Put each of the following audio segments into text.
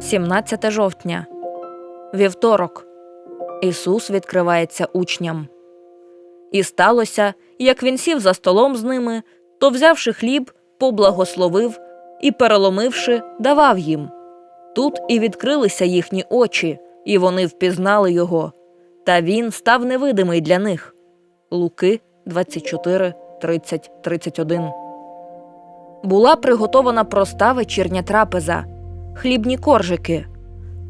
17 жовтня. Вівторок. Ісус відкривається учням. І сталося, як він сів за столом з ними, то, взявши хліб, поблагословив і, переломивши, давав їм. Тут і відкрилися їхні очі, і вони впізнали його. Та він став невидимий для них. Луки 24, 30, 31. Була приготована проста вечірня трапеза, хлібні коржики.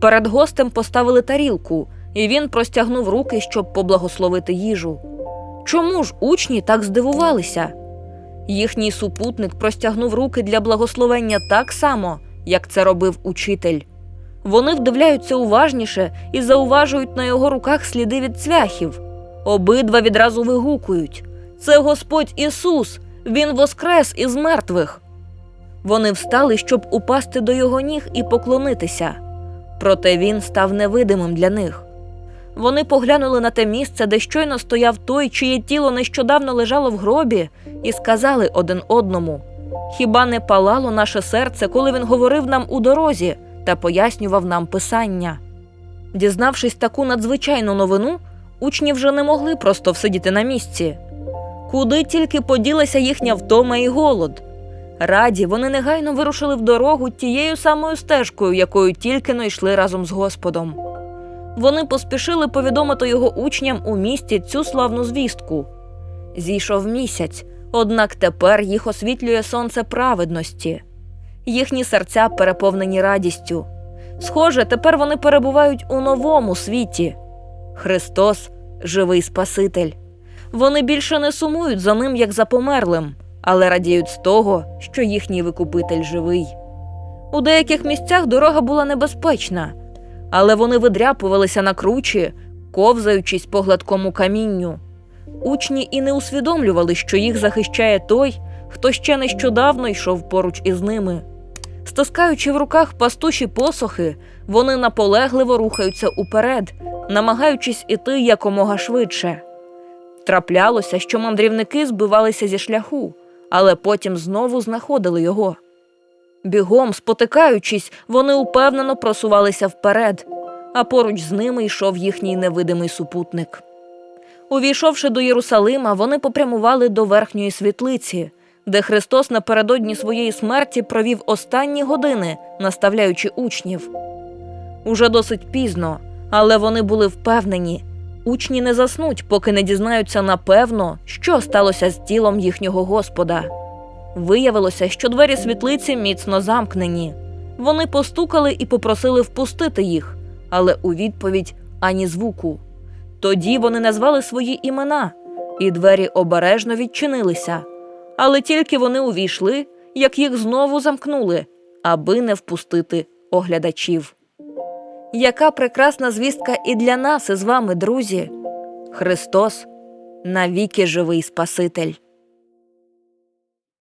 Перед гостем поставили тарілку, і він простягнув руки, щоб поблагословити їжу. Чому ж учні так здивувалися? Їхній супутник простягнув руки для благословення так само, як це робив учитель. Вони вдивляються уважніше і зауважують на його руках сліди від цвяхів. Обидва відразу вигукують: Це Господь Ісус! Він воскрес із мертвих. Вони встали, щоб упасти до його ніг і поклонитися. Проте він став невидимим для них. Вони поглянули на те місце, де щойно стояв той, чиє тіло нещодавно лежало в гробі, і сказали один одному: Хіба не палало наше серце, коли він говорив нам у дорозі та пояснював нам писання? Дізнавшись таку надзвичайну новину, учні вже не могли просто всидіти на місці. Куди тільки поділася їхня втома і голод. Раді вони негайно вирушили в дорогу тією самою стежкою, якою тільки но йшли разом з Господом. Вони поспішили повідомити його учням у місті цю славну звістку. Зійшов місяць, однак тепер їх освітлює сонце праведності. Їхні серця переповнені радістю. Схоже, тепер вони перебувають у новому світі. Христос живий Спаситель. Вони більше не сумують за ним, як за померлим, але радіють з того, що їхній викупитель живий. У деяких місцях дорога була небезпечна, але вони видряпувалися на кручі, ковзаючись по гладкому камінню. Учні і не усвідомлювали, що їх захищає той, хто ще нещодавно йшов поруч із ними. Стискаючи в руках пастуші посохи, вони наполегливо рухаються уперед, намагаючись іти якомога швидше. Траплялося, що мандрівники збивалися зі шляху, але потім знову знаходили його. Бігом, спотикаючись, вони упевнено просувалися вперед, а поруч з ними йшов їхній невидимий супутник. Увійшовши до Єрусалима, вони попрямували до верхньої світлиці, де Христос напередодні своєї смерті провів останні години, наставляючи учнів. Уже досить пізно, але вони були впевнені, учні не заснуть, поки не дізнаються напевно, що сталося з тілом їхнього Господа. Виявилося, що двері світлиці міцно замкнені. Вони постукали і попросили впустити їх, але у відповідь ані звуку. Тоді вони назвали свої імена, і двері обережно відчинилися. Але тільки вони увійшли, як їх знову замкнули, аби не впустити оглядачів. Яка прекрасна звістка і для нас і з вами, друзі! Христос навіки живий Спаситель.